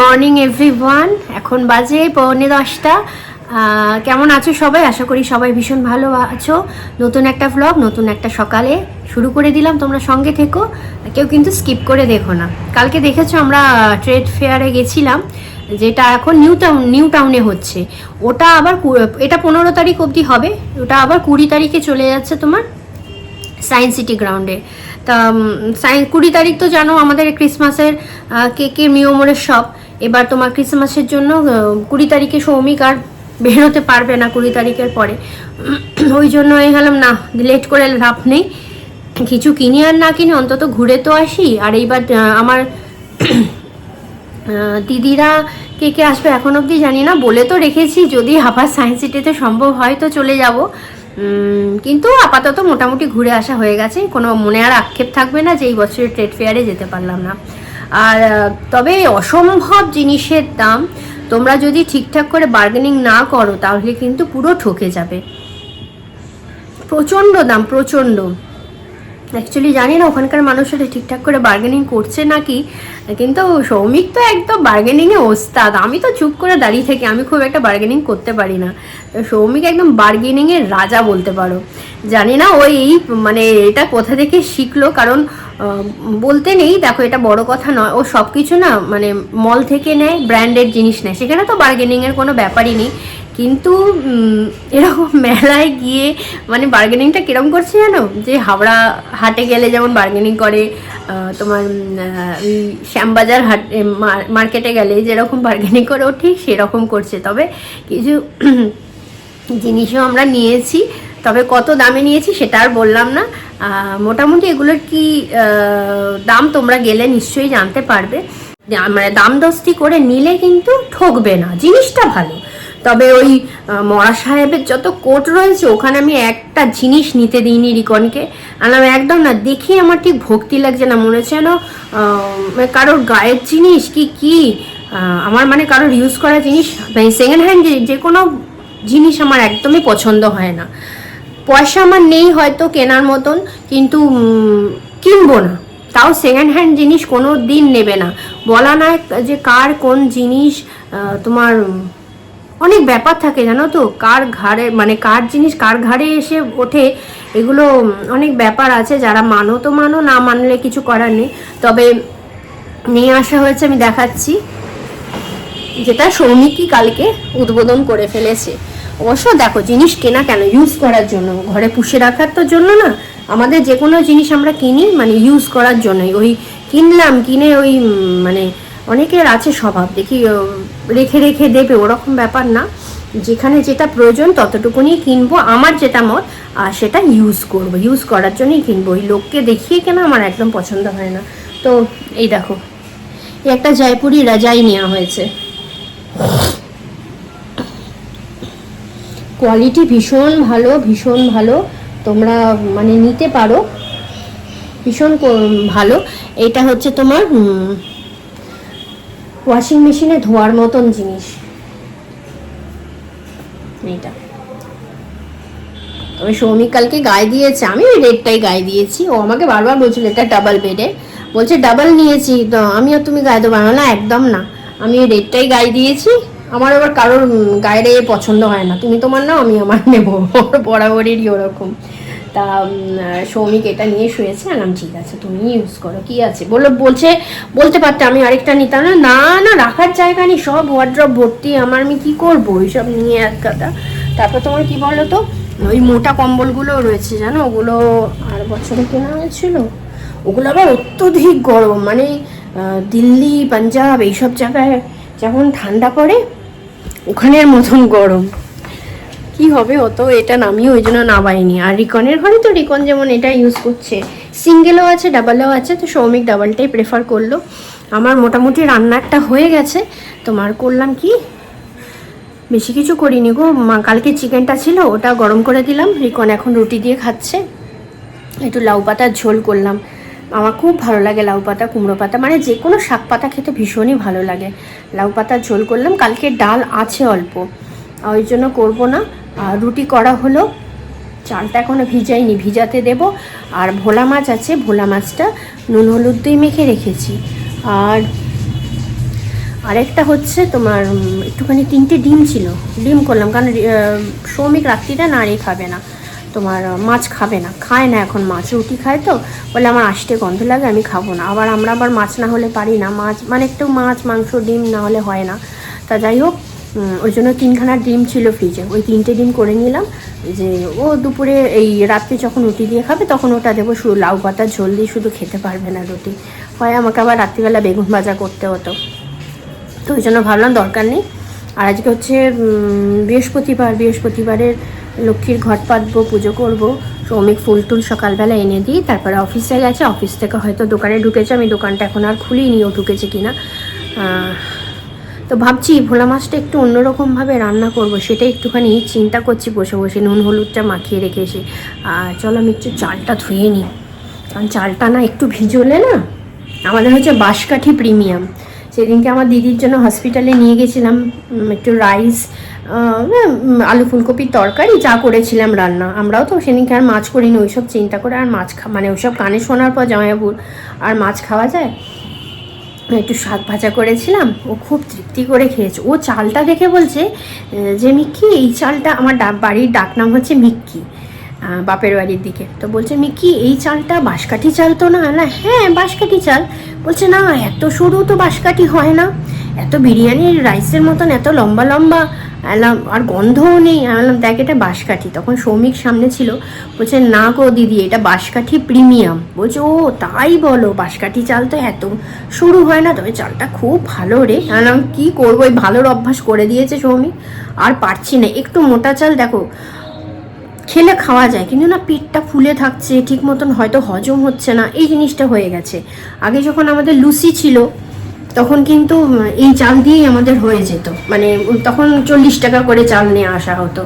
Morning, everyone. এখন বাজে পৌনে দশটা। কেমন আছো সবাই? আশা করি সবাই ভীষণ ভালো আছো। নতুন একটা ভ্লগ নতুন একটা সকালে শুরু করে দিলাম, তোমরা সঙ্গে থেকো। কেউ কিন্তু স্কিপ করে দেখো না। কালকে দেখেছ আমরা ট্রেড ফেয়ারে গেছিলাম, যেটা এখন নিউ টাউন নিউ টাউনে হচ্ছে। ওটা আবার এটা পনেরো তারিখ অবধি হবে। ওটা আবার কুড়ি তারিখে চলে যাচ্ছে তোমার সায়েন্স সিটি গ্রাউন্ডে তা সায়েন্স কুড়ি তারিখ তো জানো আমাদের ক্রিসমাসের কেকের মিওমোরের সব। এবার তোমার ক্রিসমাসের জন্য কুড়ি তারিখে সৌমিক আর বেরোতে পারবে না কুড়ি তারিখের পরে। ওই জন্য এই গেলাম না, লেট করে লাভ নেই। কিছু কিনি আর না কিনি, অন্তত ঘুরে তো আসি। আর এইবার আমার দিদিরা কে কে আসবে এখন অবধি জানি না। বলে তো রেখেছি, যদি আবার সায়েন্স সিটিতে সম্ভব হয় তো চলে যাব। কিন্তু আপাতত মোটামুটি ঘুরে আসা হয়ে গেছে। কোনো মনে আর আক্ষেপ থাকবে না যে এই বছরের ট্রেড ফেয়ারে যেতে পারলাম না। আর তবে অসম্ভব জিনিসের দাম। তোমরা যদি ঠিকঠাক করে বার্গেনিং না করো, তাহলে কিন্তু পুরো ঠকে যাবে। প্রচণ্ড দাম, প্রচণ্ড। অ্যাকচুয়ালি জানি না ওখানকার মানুষেরা ঠিকঠাক করে বার্গেনিং করছে নাকি, কিন্তু সৌমিক তো একদম বার্গেনিংয়ে ওস্তাদ। আমি তো চুপ করে দাঁড়িয়ে থাকি, আমি খুব একটা বার্গেনিং করতে পারি না। সৌমিক একদম বার্গেনিংয়ের রাজা বলতে পারো। জানি না ওই এই মানে এটা কোথা থেকে শিখলো, কারণ বলতে নেই, দেখো এটা বড় কথা নয়। ও সব কিছু না মানে মল থেকে নেয় ব্র্যান্ডেড জিনিস নেয়। সেখানে তো বার্গেনিংয়ের কোনো ব্যাপারই নেই। কিন্তু এরকম মেলায় গিয়ে মানে বার্গেনিংটা কিরম করছে জানো? যে হাওড়া হাটে গেলে যেমন বার্গেনিং করে তোমার শ্যামবাজার হাট মার্কেটে গেলে যেরকম বার্গেনিং করে, ও ঠিক সেরকম করছে। তবে কিছু জিনিসও আমরা নিয়েছি, তবে কত দামে নিয়েছি সেটা আর বললাম না। মোটামুটি এগুলোর কি দাম তোমরা গেলে নিশ্চয়ই জানতে পারবে। মানে দাম দস্তি করে নিলে কিন্তু ঠকবে না, জিনিসটা ভালো। তবে ওই মরা সাহেবের যত কোট রয়েছে, ওখানে আমি একটা জিনিস নিতে দিইনি রিকনকে। আনলাম একদম না, দেখি আমার ঠিক ভক্তি লাগছে না, মনে হচ্ছে যেন মানে কারোর গায়ের জিনিস কি কি আমার মানে কারোর ইউজ করা জিনিস মানে সেকেন্ড হ্যান্ড যে কোনো জিনিস আমার একদমই পছন্দ হয় না। পয়সা আমার নেই হয়তো কেনার মতন, কিন্তু কিনবো না। তাও সেকেন্ড হ্যান্ড জিনিস কোনো দিন নেবে না। বলা নয় যে কার কোন জিনিস তোমার অনেক ব্যাপার থাকে, জানো তো? কার ঘাড়ে মানে কার জিনিস কার ঘাড়ে এসে ওঠে, এগুলো অনেক ব্যাপার আছে, যারা মানো তো মানো, না মানলে কিছু করার নেই। তবে নিয়ে আসা হয়েছে, আমি দেখাচ্ছি। যেটা সৌমিকই কালকে উদ্বোধন করে ফেলেছে। অবশ্য দেখো, জিনিস কেনা কেন? ইউজ করার জন্য। ঘরে পুষে রাখার তো জন্য না, আমাদের যে কোনো জিনিস আমরা কিনি মানে ইউজ করার জন্যই। ওই কিনলাম, কিনে ওই মানে অনেকের আছে স্বভাব। দেখি রেখে রেখে দেবে, ওরকম ব্যাপার না। যেখানে যেটা প্রয়োজন ততটুকুনি কিনবো, আমার যেটা মত, আর সেটা ইউজ করব। ইউজ করার জন্যই কিনবো। ওই লোককে দেখিয়ে কেনা আমার একদম পছন্দ হয় না? তো এই দেখো একটা জয়পুরি রাজাই নেওয়া হয়েছে। কোয়ালিটি ভীষণ ভালো ভীষণ ভালো। তোমরা মানে নিতে পারো। ভীষণ ভালো। এটা হচ্ছে তোমার ওয়াশিং মেশিনে ধোয়ার মতন জিনিস। এইটা। তবে সৌমিক কালকে গায়ে দিয়েছে, আমি ওই রেডটাই গায়ে দিয়েছি। ও আমাকে বারবার বলছিল, এটা ডাবল বেডে বলছে ডাবল নিয়েছি। তো আমি আর তুমি গায়ে দেবো। না, একদম না। আমি ওই রেডটাই গায়ে দিয়েছি। আমার আবার কারোর গায়ে পছন্দ হয় না। তুমি তোমার নাও আমি আমার নেব। বরাবরেরই ওরকম। তা সৌমিক এটা নিয়ে শুয়েছে। আলাম ঠিক আছে, তুমি ইউজ করো, কি আছে? বলল, বলছে, বলতে পারতে, আমি আরেকটা নিতাম। না না না, রাখার জায়গা নেই, সব ওয়ার্ড্রপ ভর্তি, আমার আমি কি করব? ওইসব নিয়ে এক কথা। তারপর তোমার কি বলো তো, ওই মোটা কম্বলগুলো রয়েছে, জানো? ওগুলো আর বছরে কেনা হয়েছিল। ওগুলো আবার অত্যধিক গরম মানে দিল্লি, পাঞ্জাব, এইসব জায়গায় যেমন ঠান্ডা পড়ে, ওখানের মতন গরম। কি হবে? অত এটা নামিয়ে ওই জন্য নামাইনি আর রিকনের ঘরে তো রিকন যেমন এটা ইউজ করছে। সিঙ্গেলও আছে, ডাবলও আছে, তো সৌমিক ডাবলটাই প্রেফার করল। আমার মোটামুটি রান্নাটা হয়ে গেছে। তোমার করলাম কি? বেশি কিছু করিনি গো। কালকে চিকেনটা ছিল, ওটা গরম করে দিলাম। রিকন এখন রুটি দিয়ে খাচ্ছে। একটু লাউ পাতার ঝোল করলাম। আমার খুব ভালো লাগে লাউ পাতা, কুমড়ো পাতা। মানে যে কোনো শাক পাতা খেতে ভীষণই ভালো লাগে। লাউ পাতার ঝোল করলাম। কালকে ডাল আছে অল্প। ওই জন্য করব না। আর রুটি করা হলো। চালটা এখনও ভিজাইনি, ভিজাতে দেব। আর ভোলা মাছ আছে, ভোলা মাছটা নুন, হলুদ দিয়ে মেখে রেখেছি। আর আরেকটা হচ্ছে তোমার একটুখানি তিনটে ডিম ছিল। ডিম করলাম, কারণ শ্রমিক রাত্রিটা নাড়ি খাবে না। তোমার মাছ খাবে না, খায় না এখন মাছ, রুটি খায় তো। বলে আমার আসতে গন্ধ লাগে, আমি খাব না। আবার আমরা আবার মাছ না হলে পারি না। মাছ মানে একটু মাছ, মাংস, ডিম না হলে হয় না। তা যাই হোক ওই জন্য তিনখানা ডিম ছিল ফ্রিজে ওই তিনটে ডিম করে নিলাম। যে ও দুপুরে এই রাত্রে যখন রুটি দিয়ে খাবে, তখন ওটা দেবো শুধু লাউ পাতা, ঝোল দিয়ে শুধু খেতে পারবে না রুটি। হয় আমাকে আবার রাত্রিবেলা বেগুন ভাজা করতে হতো। তো ওই জন্য ভাবলাম দরকার নেই। আর আজকে হচ্ছে বৃহস্পতিবার। বৃহস্পতিবারের লক্ষ্মীর ঘট পাতবো, পুজো করব। শ্রমিক ফুল টুল সকালবেলা এনে দিই। তারপরে অফিসে গেছে অফিস থেকে হয়তো দোকানে ঢুকেছে। আমি দোকানটা এখন আর খুলিনি। ও ঢুকেছে কিনা। তো ভাবছি ভোলা মাছটা একটু অন্যরকমভাবে রান্না করব, সেটা একটুখানি চিন্তা করছি বসে বসে, নুন হলুদটা মাখিয়ে রেখে এসে। আর চলো আমি একটু চালটা ধুয়ে নিই, কারণ চালটা না একটু ভিজোলে না আমাদের হচ্ছে বাঁশকাঠি প্রিমিয়াম। সেদিনকে আমার দিদির জন্য হসপিটালে নিয়ে গেছিলাম একটু রাইস আলু ফুলকপির তরকারি, যা করেছিলাম রান্না। আমরাও তো সেদিনকে আর মাছ করিনি, ওইসব চিন্তা করে আর মাছ খা মানে ওইসব কানে শোনার পর জামাইবাবুর আর মাছ খাওয়া যায়? একটু শাক ভাজা করেছিলাম, ও খুব তৃপ্তি করে খেয়েছে। ও চালটা দেখে বলছে যে মিক্কি এই চালটা আমার বাড়ির ডাকনাম হচ্ছে মিক্কি বাপের বাড়ির দিকে। তো বলছে মিক্কি এই চালটা বাঁশকাঠি চাল তো না? না হ্যাঁ বাঁশকাঠি চাল। বলছে, না, এত সরু তো বাঁশকাঠি হয় না। এত বিরিয়ানির রাইসের মতন এত লম্বা লম্বা আলাম আর গন্ধও নেই। আমি বললাম, দেখ, এটা বাঁশকাঠি। তখন সৌমিক সামনে ছিল, বলছে, না গো দিদি, এটা বাঁশকাঠি প্রিমিয়াম। বলছে, ও, তাই বলো, বাঁশকাঠি চাল তো এত শুরু হয় না, তবে চালটা খুব ভালো রে। আমি বললাম, কী করব? ওই ভালোর অভ্যাস করে দিয়েছে সৌমিক, আর পারছি না। একটু মোটা চাল, দেখো, খেলে খাওয়া যায়, কিন্তু না, পেটটা ফুলে থাকছে, ঠিক মতন হয়তো হজম হচ্ছে না, এই জিনিসটা হয়ে গেছে। আগে যখন আমাদের লুসি ছিল তখন কিন্তু এই চাল দিয়েই আমাদের হয়ে যেত। মানে তখন চল্লিশ টাকা করে চাল নিয়ে আসা হতো।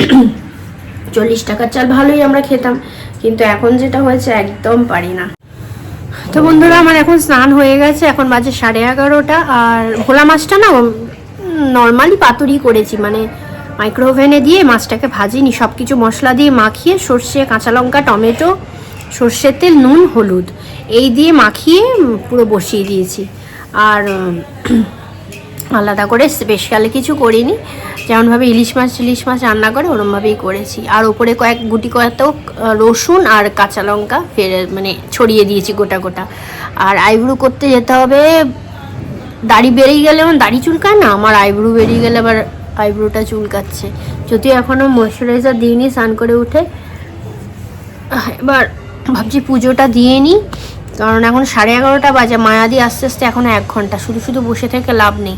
চল্লিশ টাকার চাল ভালোই আমরা খেতাম, কিন্তু এখন যেটা হয়েছে একদম পারি না। তো বন্ধুরা, আমার এখন স্নান হয়ে গেছে, এখন বাজে সাড়ে এগারোটা, আর ভোলা মাছটা না নর্মালি পাতুরি করেছি মানে মাইক্রোওভেনে দিয়ে মাছটাকে ভাজিনি। সব কিছু মশলা দিয়ে মাখিয়ে সর্ষে, কাঁচা লঙ্কা, টমেটো, সর্ষের তেল, নুন, হলুদ, এই দিয়ে মাখিয়ে পুরো বসিয়ে দিয়েছি। আর আলাদা করে স্পেশাল কিছু করিনি। যেমনভাবে ইলিশ মাছ ইলিশ মাছ রান্না করে, ওরমভাবেই করেছি। আর ওপরে কয়েক গুটি কয়েক রসুন আর কাঁচা লঙ্কা ফের মানে ছড়িয়ে দিয়েছি গোটা গোটা। আর আইব্রু করতে যেতে হবে, দাড়ি বেরিয়ে গেলে আমার দাড়ি চুলকায় না? আমার আইব্রু বেরিয়ে গেলে আবার আইব্রুটা চুলকাচ্ছে। যদিও এখনও ময়শ্চারাইজার দিইনি, স্নান করে উঠে। এবার ভাবছি পুজোটা দিয়ে নিই। কারণ এখন সাড়ে এগারোটা বাজে, মায়াদি আস্তে আস্তে এখনও এক ঘণ্টা। শুধু শুধু বসে থেকে লাভ নেই।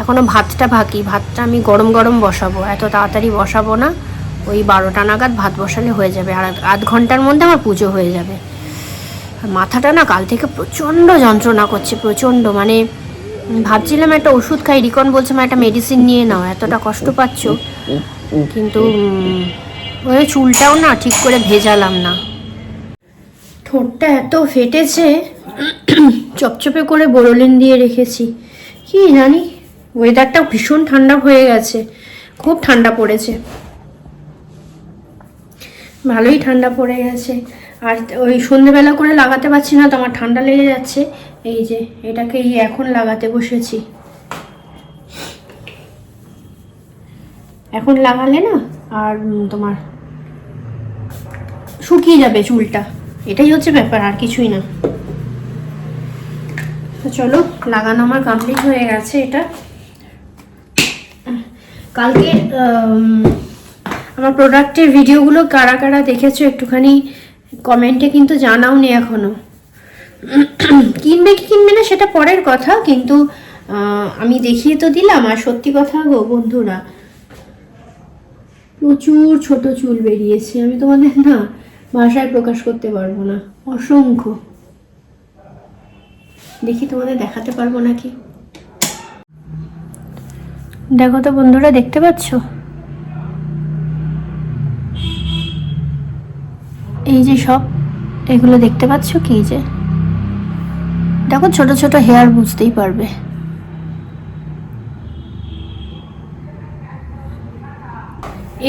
এখনও ভাতটা বাকি, ভাতটা আমি গরম গরম বসাবো। এত তাড়াতাড়ি বসাবো না, ওই বারোটা নাগাদ ভাত বসালে হয়ে যাবে। আর আধ ঘণ্টার মধ্যে আমার পুজো হয়ে যাবে। মাথাটা না কাল থেকে প্রচণ্ড যন্ত্রণা করছে, প্রচণ্ড। মানে ভাবছিলাম একটা ওষুধ খাই, রিকন বলছে, মা, একটা মেডিসিন নিয়ে নাও, এতটা কষ্ট পাচ্ছ। কিন্তু ওই চুলটাও না ঠিক করে ভেজালাম না। ঠোঁটটা এত ফেটেছে, চপচপে করে বোরোলিন দিয়ে রেখেছি। কি জানি ওয়েদারটা ভীষণ ঠান্ডা হয়ে গেছে, খুব ঠান্ডা পড়েছে। ভালোই ঠান্ডা পড়ে গেছে। আর ওই সন্ধেবেলা করে লাগাতে পারছি না, তো আমার ঠান্ডা লেগে যাচ্ছে। এই যে, এটাকে এখন লাগাতে বসেছি। এখন লাগালে না, আর তোমার শুকিয়ে যাবে চুলটা। এটাই হচ্ছে ব্যাপার, আর কিছুই না। চলো, লাগানো আমার কমপ্লিট হয়ে গেছে এটা। কালকে আমার প্রোডাক্টের ভিডিওগুলো কারা কারা দেখেছ একটুখানি কমেন্টে কিন্তু জানাও নি এখনও। কিনবে কি কিনবে না সেটা পরের কথা, কিন্তু আমি দেখিয়ে তো দিলাম, আর সত্যি কথা গো বন্ধুরা, প্রচুর ছোট চুল বেরিয়েছে। আমি তোমাদের না ভাষায় প্রকাশ করতে পারব না। অসংখ্য। দেখি তোমাদের দেখাতে পারব নাকি? দেখো তো বন্ধুরা দেখতে পাচ্ছ? এই যে সব এগুলো দেখতে পাচ্ছ কি এই যে? দেখো ছোট ছোট হেয়ার বুঝতেই পারবে।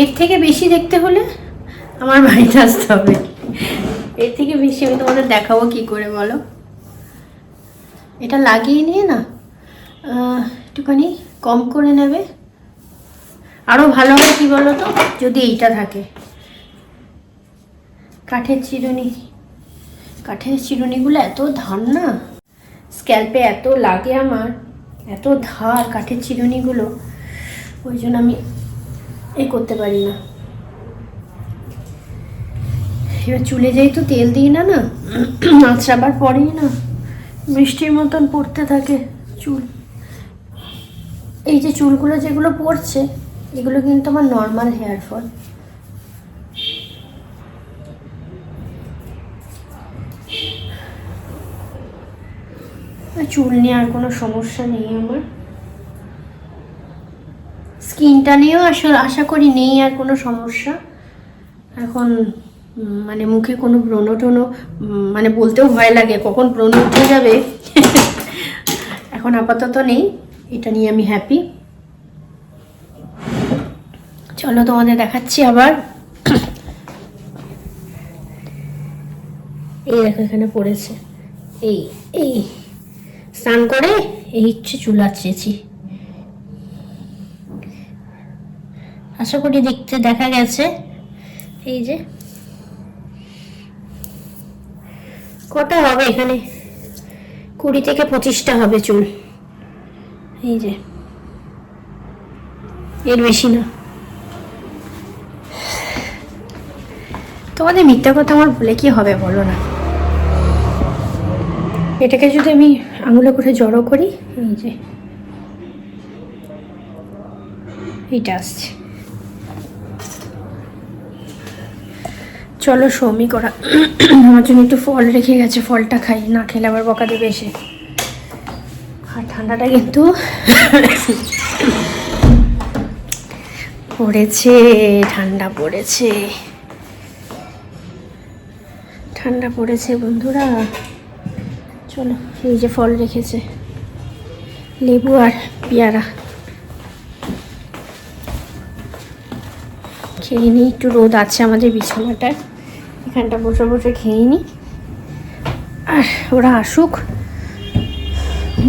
এর থেকে বেশি দেখতে হলে আমার বাড়িতে আসতে হবে। এর থেকে বেশি আমি তোমাদের দেখাবো কি করে বলো? এটা লাগিয়ে নিয়ে না একটুখানি কম করে নেবে। আরও ভালো হয় কি বলো তো? যদি এইটা থাকে। কাঠের চিরুনি। কাঠের চিরুনিগুলো এত ধার না? স্ক্যাল্পে এত লাগে আমার, এত ধার কাঠের চিরুনিগুলো। ওই জন্য আমি এ করতে পারি না। এবার চুলে যাই তো তেল দিই না না, আঁচড়াবার পরেই না বৃষ্টির মতন পড়তে থাকে চুল। এই যে চুলগুলো যেগুলো পড়ছে, এগুলো কিন্তু আমার নর্মাল হেয়ার ফল চুল নিয়ে আর কোনো সমস্যা নেই আমার। স্কিনটা নিয়েও আশা আশা করি নেই আর কোনো সমস্যা। এখন মানে মুখে কোনো ব্রণ টোনো মানে বলতেও ভয় লাগে, কখন ব্রণ উঠে যাবে? এখন আপাতত নেই, এটা নিয়ে আমি হ্যাপি চলো তোমাদের দেখাচ্ছি আবার। এই দেখো এখানে পড়েছে। এই এই, স্নান করে এই হচ্ছে চুল আঁচড়েছি। আশা করি দেখতে দেখা গেছে। এই যে কটা হবে এখানে? কুড়ি থেকে পঁচিশটা হবে চুল। এই যে। এর বেশি না। তোমাদের মিথ্যা কথা আমার বলে কি হবে বলো না? এটাকে যদি আমি আঙুলে করে জড়ো করি, এই যে। এইটা আসছে। চলো সৌমি করা। আমার জন্য একটু ফল রেখে গেছে, ফলটা খাই। না খেলে আবার বকা দেবে এসে। আর ঠান্ডাটা কিন্তু পড়েছে, ঠান্ডা পড়েছে। ঠান্ডা পড়েছে বন্ধুরা। চলো, এই যে ফল রেখেছে। লেবু আর পেয়ারা। খেয়ে নিই, একটু রোদ আছে আমাদের বিছানাটায়। এখানটা বসে বসে খেয়ে নিই আর ওরা আসুক।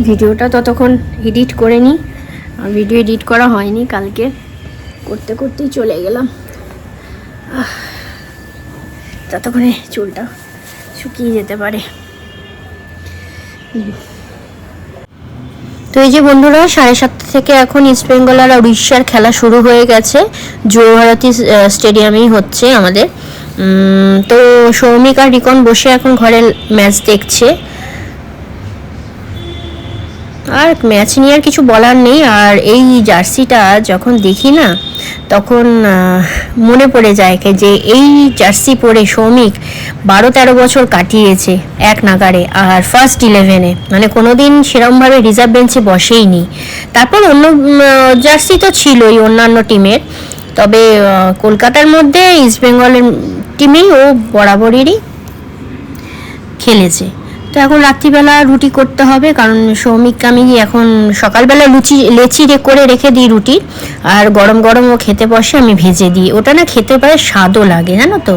ভিডিওটা ততক্ষণ এডিট করে নিই আর ভিডিও এডিট করা হয়নি কালকে। করতে করতেই চলে গেলাম। ততক্ষণে চুলটা শুকিয়ে যেতে পারে। তো এই যে বন্ধুরা, সাড়ে সাতটা থেকে এখন ইস্ট বেঙ্গল আর উড়িষ্যার খেলা শুরু হয়ে গেছে। যুবভারতী স্টেডিয়ামেই হচ্ছে আমাদের। তো সৌমিক আর রিকন বসে এখন ঘরে ম্যাচ দেখছে। আর ম্যাচ নিয়ে আর কিছু বলার নেই, আর এই জার্সিটা যখন দেখি না, তখন মনে পড়ে যায় যে এই জার্সি পরে সৌমিক বারো তেরো বছর কাটিয়েছে এক নাগারে আর ফার্স্ট ইলেভেনে মানে কোনো দিন সেরমভাবে রিজার্ভ বেঞ্চে বসেইনি। তারপর অন্য জার্সি তো ছিলই অন্যান্য টিমের তবে কলকাতার মধ্যে ইস্ট বেঙ্গলের টিমেই ও বরাবরেরই খেলেছে। তো এখন রাত্রিবেলা রুটি করতে হবে, কারণ সৌমিককে আমি এখন সকালবেলা লুচি, লেচি করে রেখে দিই রুটি, আর গরম গরম ও খেতে বসে আমি ভেজে দিই। ওটা না খেতে পারে স্বাদও লাগে, জানো তো?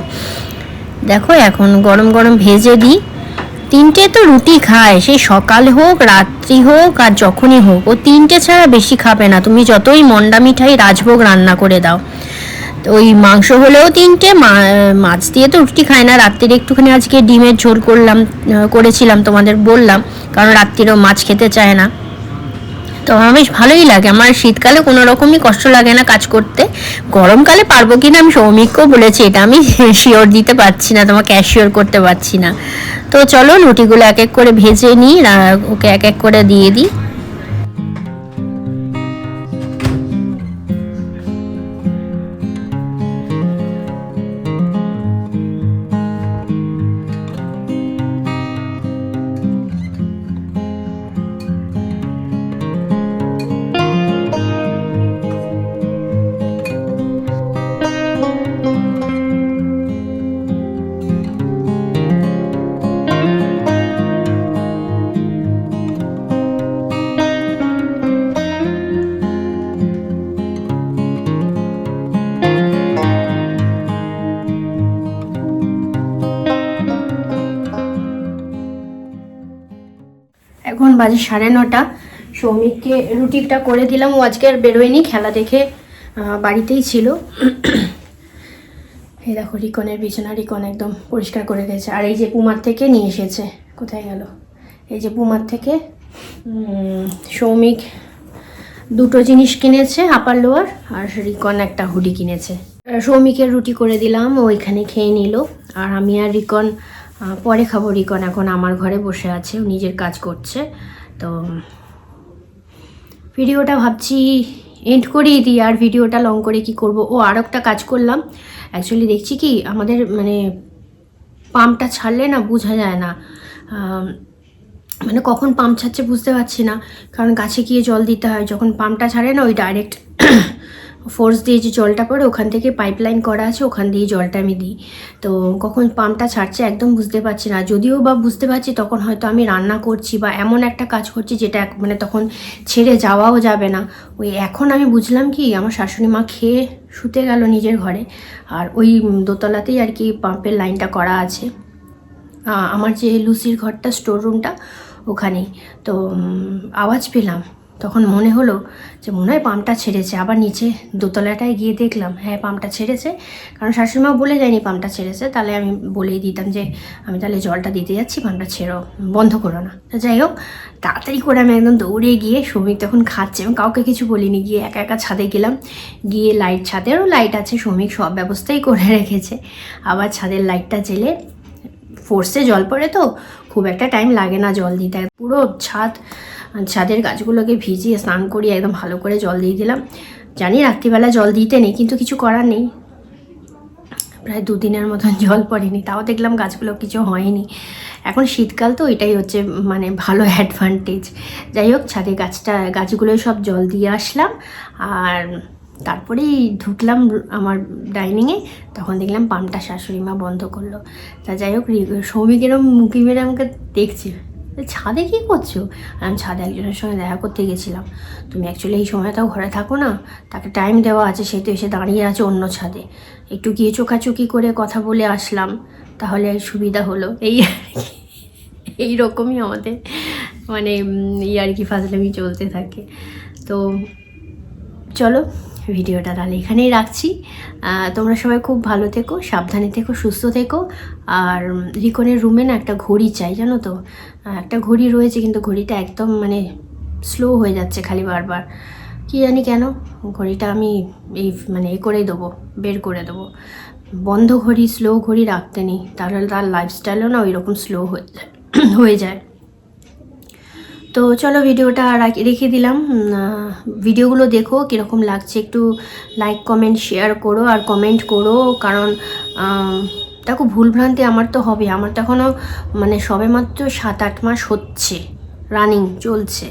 দেখো এখন গরম গরম ভেজে দিই। তিনটে তো রুটি খায় সেই সকাল হোক, রাত্রি হোক, আর যখনই হোক, ও তিনটে ছাড়া বেশি খাবে না। তুমি যতই মন্ডা মিঠাই, রাজভোগ রান্না করে দাও। ওই মাংস হলেও তিনটে মাছ দিয়ে তো রুটি খায় না। রাত্রিরে একটুখানি আজকে ডিমের ঝোল করলাম করেছিলাম তোমাদের বললাম, কারণ রাত্রিরেও মাছ খেতে চায় না। তো আমার বেশ ভালোই লাগে। আমার শীতকালে কোনো রকমই কষ্ট লাগে না কাজ করতে। গরমকালে পারব কিনা আমি সৌমিককেও বলেছি, এটা আমি শিওর দিতে পারছি না, তোমাকে অ্যাসিওর করতে পারছি না। তো চলো রুটিগুলো এক এক করে ভেজে নিই ওকে এক এক করে দিয়ে দিই। বাজে সাড়ে নটা। সৌমিককে রুটিটা করে দিলাম। ও আজকে আর বেরোয়নি, খেলা দেখে বাড়িতেই ছিল। এই দেখো, রিকনের বিছানা, রিকন একদম পরিষ্কার করে গেছে। আর এই যে পুমার থেকে নিয়ে এসেছে, কোথায় গেল? এই যে পুমার থেকে সৌমিক দুটো জিনিস কিনেছে আপার লোয়ার আর রিকন একটা হুডি কিনেছে। সৌমিকের রুটি করে দিলাম, ও এখানে খেয়ে নিল। আর আমি আর রিকন পরে খাব রিকন, এখন আমার ঘরে বসে আছে নিজের কাজ করছে। তো ভিডিওটা ভাবছি এন্ড করিয়ে দিই, আর ভিডিওটা লং করে কি করব? ও আর একটা কাজ করলাম। অ্যাকচুয়ালি দেখছি কি, আমাদের মানে পাম্পটা ছাড়লে না বোঝা যায় না। মানে কখন পাম্প ছাড়ছে বুঝতে পারছি না, কারণ গাছে গিয়ে জল দিতে হয়। যখন পাম্পটা ছাড়ে না, ওই ডাইরেক্ট ফোর্স দিয়ে যে জলটা পড়ে, ওখান থেকে পাইপলাইন করা আছে, ওখান দিয়ে জলটা আমি দিই। তো কখন পাম্পটা ছাড়ছে একদম বুঝতে পারছি না। যদিও বা বুঝতে পারছি, তখন হয়তো আমি রান্না করছি বা এমন একটা কাজ করছি যেটা মানে তখন ছেড়ে যাওয়াও যাবে না। ওই এখন আমি বুঝলাম কি, আমার শাশুড়ি মা খেয়ে শুতে গেল নিজের ঘরে। আর ওই দোতলাতেই আর কি পাম্পের লাইনটা করা আছে। আমার যে লুসির ঘরটা স্টোর রুমটা ওখানেই। তো আওয়াজ পেলাম। তখন মনে হলো যে মনে হয় পাম্পটা ছেড়েছে। আবার নিচে দোতলাটায় গিয়ে দেখলাম হ্যাঁ পাম্পটা ছেড়েছে। কারণ শাশুড়িমা বলে যায়নি পাম্পটা ছেড়েছে। তাহলে আমি বলেই দিতাম যে আমি তাহলে জলটা দিতে যাচ্ছি, পাম্পটা ছেড়ো, বন্ধ করো না। যাই হোক, তাড়াতাড়ি করে আমি একদম দৌড়ে গিয়ে শ্রমিক তখন খাচ্ছে এবং কাউকে কিছু বলিনি। গিয়ে একা একা ছাদে গেলাম। গিয়ে লাইট ছাদেরও লাইট আছে, শ্রমিক সব ব্যবস্থাই করে রেখেছে। আবার ছাদের লাইটটা জেলে ফোর্সে জল পড়ে তো খুব একটা টাইম লাগে না জল দিতে। পুরো ছাদ ছাদের গাছগুলোকে ভিজিয়ে স্নান করিয়ে একদম ভালো করে জল দিয়ে দিলাম। জানি রাত্রিবেলা জল দিতে নেই কিন্তু কিছু করার নেই। প্রায় দুদিনের মতন জল পড়েনি তাও দেখলাম গাছগুলো কিছু হয়নি। এখন শীতকাল তো এটাই হচ্ছে মানে ভালো অ্যাডভান্টেজ যাই হোক ছাদে গাছটা গাছগুলো সব জল দিয়ে আসলাম আর তারপরেই ঢুকলাম আমার ডাইনিংয়ে তখন দেখলাম পাম্পটা শাশুড়ি মা বন্ধ করল। তা যাই হোক সৌমিক এরম মুখি মেরে আমাকে দেখছি। "এ, ছাদে কী করছ? আমি ছাদে একজনের সঙ্গে দেখা করতে গেছিলাম। তুমি অ্যাকচুয়ালি এই সময়টাও ঘরে থাকো না, তাকে টাইম দেওয়া আছে, সে তো এসে দাঁড়িয়ে আছে অন্য ছাদে। একটু গিয়ে চোখাচুকি করে কথা বলে আসলাম, তাহলে সুবিধা হলো। এই। এই রকমই আমাদের মানে এই আর কি ফাজলামি চলতে থাকে। তো চলো, ভিডিওটা তাহলে এখানেই রাখছি। তোমরা সবাই খুব ভালো থেকো, সাবধানে থেকো, সুস্থ থেকো। আর রিকনের রুমে না একটা ঘড়ি চাই, জানো তো? একটা ঘড়ি রয়েছে, কিন্তু ঘড়িটা একদম মানে স্লো হয়ে যাচ্ছে খালি বারবার। কি জানি কেন? ঘড়িটা আমি এই মানে এ করেই দেবো, বের করে দেবো। বন্ধ ঘড়ি স্লো ঘড়ি রাখতে নেই তাহলে তার লাইফস্টাইলও না ওই রকম স্লো হয়ে যায় হয়ে যায়। তো চলো ভিডিওটা রাখি- দিলাম। ভিডিওগুলো দেখো, কীরকম লাগছে একটু লাইক কমেন্ট শেয়ার করো, আর কমেন্ট করো, কারণ দেখো ভুলভ্রান্তি আমার তো হবে। আমার তো এখনও মানে সবেমাত্র সাত আট মাস হচ্ছে। রানিং চলছে।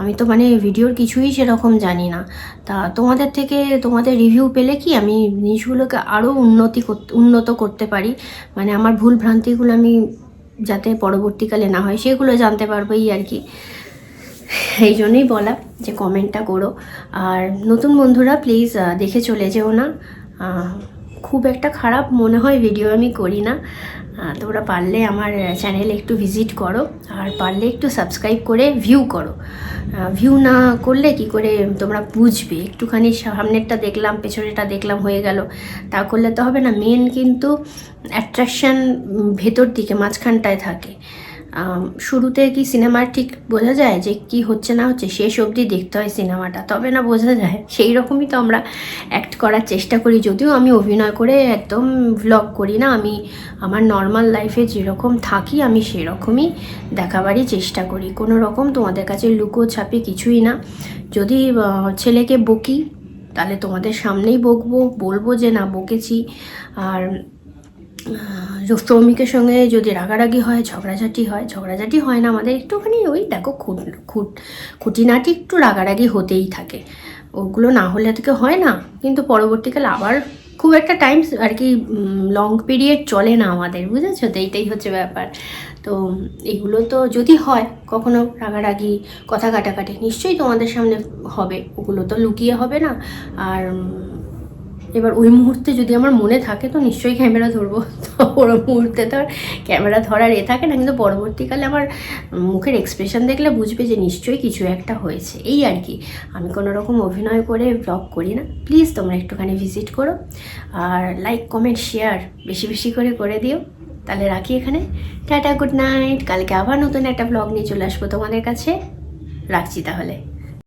আমি তো মানে ভিডিওর কিছুই সেরকম জানি না। তা তোমাদের থেকে তোমাদের রিভিউ পেলে কি আমি জিনিসগুলোকে আরও উন্নতি উন্নত করতে পারি? মানে আমার ভুল ভ্রান্তিগুলো আমি যাতে পরবর্তীকালে না হয়, সেগুলো জানতে পারব এই আর কি। এই জন্যই বলা যে কমেন্টটা করো। আর নতুন বন্ধুরা প্লিজ দেখে চলে যেও না। খুব একটা খারাপ মনে হয় ভিডিও আমি করি না। তোমরা পারলে আমার চ্যানেলে একটু ভিজিট করো আর পারলে একটু সাবস্ক্রাইব করে ভিউ করো। ভিউ না করলে কি করে তোমরা বুঝবে? একটুখানি সামনেরটা দেখলাম, পেছনেরটা দেখলাম, হয়ে গেল। তা করলে তো হবে না। মেন কিন্তু অ্যাট্রাকশান ভেতর দিকে, মাঝখানটায় থাকে। শুরুতে কি সিনেমার ঠিক বোঝা যায় যে কি হচ্ছে না হচ্ছে শেষ অবধি দেখতে হয় সিনেমাটা? তবে না, বোঝা যায়। সেই রকমই তো আমরা অ্যাক্ট করার চেষ্টা করি। যদিও আমি অভিনয় করে একদম ভ্লগ করি না, আমি আমার নর্মাল লাইফে যেরকম থাকি, আমি সেরকমই দেখাবারই চেষ্টা করি। কোনো রকম তোমাদের কাছে লুকো ছাপি কিছুই না। যদি ছেলেকে বকি, তাহলে তোমাদের সামনেই বকবো, বলব যে না, বকেছি। আর শ্রমিকের সঙ্গে যদি রাগারাগি হয়, ঝগড়াঝাটি হয় ঝগড়াঝাটি হয় না আমাদের, একটুখানি ওই দেখো খুট খুট, খুঁটিনাটি একটু রাগারাগি হতেই থাকে। ওগুলো না হলে থেকে হয় না। কিন্তু পরবর্তীকালে আবার খুব একটা টাইম আর কি লং পিরিয়ড চলে না আমাদের, বুঝেছ? তো এইটাই হচ্ছে ব্যাপার। তো এগুলো তো যদি হয়, কখনো রাগারাগি, কথা কাটাকাটি, নিশ্চয়ই তোমাদের সামনে হবে। ওগুলো তো লুকিয়ে হবে না। আর এবার ওই মুহূর্তে যদি আমার মনে থাকে, তো নিশ্চয়ই ক্যামেরা ধরবো। তো ওর মুহূর্তে তো আর ক্যামেরা ধরার এ থাকে না, কিন্তু পরবর্তীকালে আমার মুখের এক্সপ্রেশন দেখলে বুঝবে যে নিশ্চয়ই কিছু একটা হয়েছে। এই আর কি। আমি কোনো রকম অভিনয় করে ব্লগ করি না। প্লিজ তোমরা একটুখানি ভিজিট করো। আর লাইক কমেন্ট শেয়ার বেশি বেশি করে করে দিও। তাহলে রাখি এখানে। টাটা গুড নাইট কালকে আবার নতুন একটা ব্লগ নিয়ে চলে আসব তোমাদের কাছে। রাখছি তাহলে।